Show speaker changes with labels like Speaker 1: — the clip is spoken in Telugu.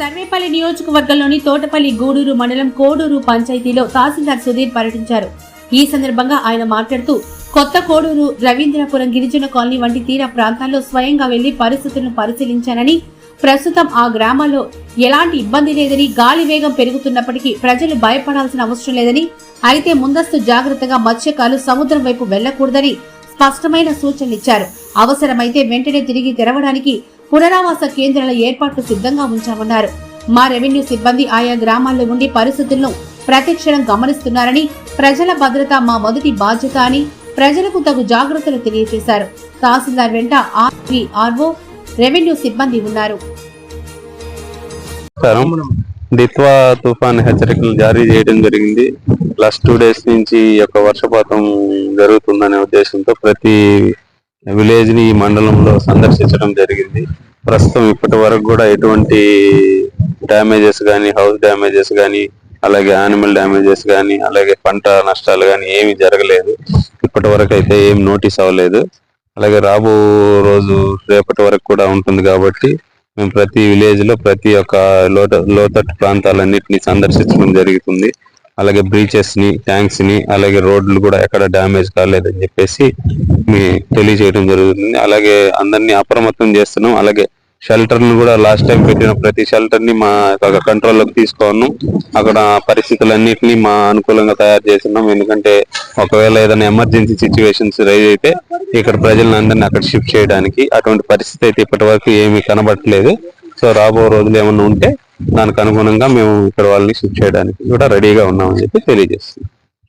Speaker 1: సర్వేపల్లి నియోజకవర్గంలోని తోటపల్లి గూడూరు మండలం కోడూరు పంచాయతీలో తహసీల్దార్ సుధీర్ పర్యటించారు. ఈ సందర్భంగా ఆయన మాట్లాడుతూ కొత్త కోడూరు రవీంద్రపురం గిరిజన కాలనీ వంటి తీర ప్రాంతాల్లో స్వయంగా వెళ్ళి పరిస్థితులను పరిశీలించానని ప్రస్తుతం ఆ గ్రామాల్లో ఎలాంటి ఇబ్బంది లేదని గాలి వేగం పెరుగుతున్నప్పటికీ ప్రజలు భయపడాల్సిన అవసరం లేదని అయితే ముందస్తు జాగ్రత్తగా మత్స్యకాలు సముద్రం వైపు వెళ్ళకూడదని స్పష్టమైన సూచనలిచ్చారు. అవసరమైతే వెంటనే తిరిగి తెరవడానికి పునరావాస కేంద్రాల ఏర్పాట్లు సిద్ధంగా ఉంచామన్నారు. మా రెవెన్యూ సిబ్బంది ఆయా గ్రామాల్లో ఉండి పరిస్థితులను ప్రతిక్షణం గమనిస్తున్నారని ప్రజల భద్రత మా మొదటి బాధ్యత అని ప్రజలకు తగు జాగ్రత్తలు తెలియజేశారు. తహసీల్దార్ వెంట ఆర్వో రెవెన్యూ సిబ్బంది ఉన్నారు.
Speaker 2: దిత్వా తుఫాన్ హెచ్చరికలు జారీ చేయడం జరిగింది. లాస్ట్ టూ డేస్ నుంచి ఈ యొక్క వర్షపాతం జరుగుతుందనే ఉద్దేశంతో ప్రతి విలేజ్ని ఈ మండలంలో సందర్శించడం జరిగింది. ప్రస్తుతం ఇప్పటి వరకు కూడా ఎటువంటి డ్యామేజెస్ కానీ హౌస్ డ్యామేజెస్ కానీ అలాగే యానిమల్ డ్యామేజెస్ కానీ అలాగే పంట నష్టాలు కానీ ఏమీ జరగలేదు. ఇప్పటి వరకు అయితే ఏం నోటీస్ అవ్వలేదు. అలాగే రాబో రోజు రేపటి వరకు కూడా ఉంటుంది కాబట్టి మేము ప్రతి విలేజ్లో ప్రతి ఒక్క లోత లోతట్టు ప్రాంతాలన్నింటినీ సందర్శించడం జరుగుతుంది. అలాగే బ్రీచెస్ని ట్యాంక్స్ని అలాగే రోడ్లు కూడా ఎక్కడ డ్యామేజ్ కాలేదని చెప్పేసి మీ తెలియజేయడం జరుగుతుంది. అలాగే అందరినీ అప్రమత్తం చేస్తున్నాం. అలాగే షెల్టర్ను కూడా లాస్ట్ టైం పెట్టిన ప్రతి షెల్టర్ని మా కంట్రోల్లోకి తీసుకున్నాం అక్కడ పరిస్థితులన్నిటిని మా అనుకూలంగా తయారు చేస్తున్నాం. ఎందుకంటే ఒకవేళ ఏదైనా ఎమర్జెన్సీ సిచ్యువేషన్స్ రైజ్ అయితే ఇక్కడ ప్రజలను అందరినీ అక్కడ షిఫ్ట్ చేయడానికి అటువంటి పరిస్థితి అయితే ఇప్పటి వరకు ఏమీ కనబడట్లేదు. సో రాబో రోజులు ఏమన్నా ఉంటే దానికి అనుగుణంగా మేము ఇక్కడ వాళ్ళని షిఫ్ట్ చేయడానికి కూడా రెడీగా ఉన్నామని చెప్పి తెలియజేస్తున్నాం.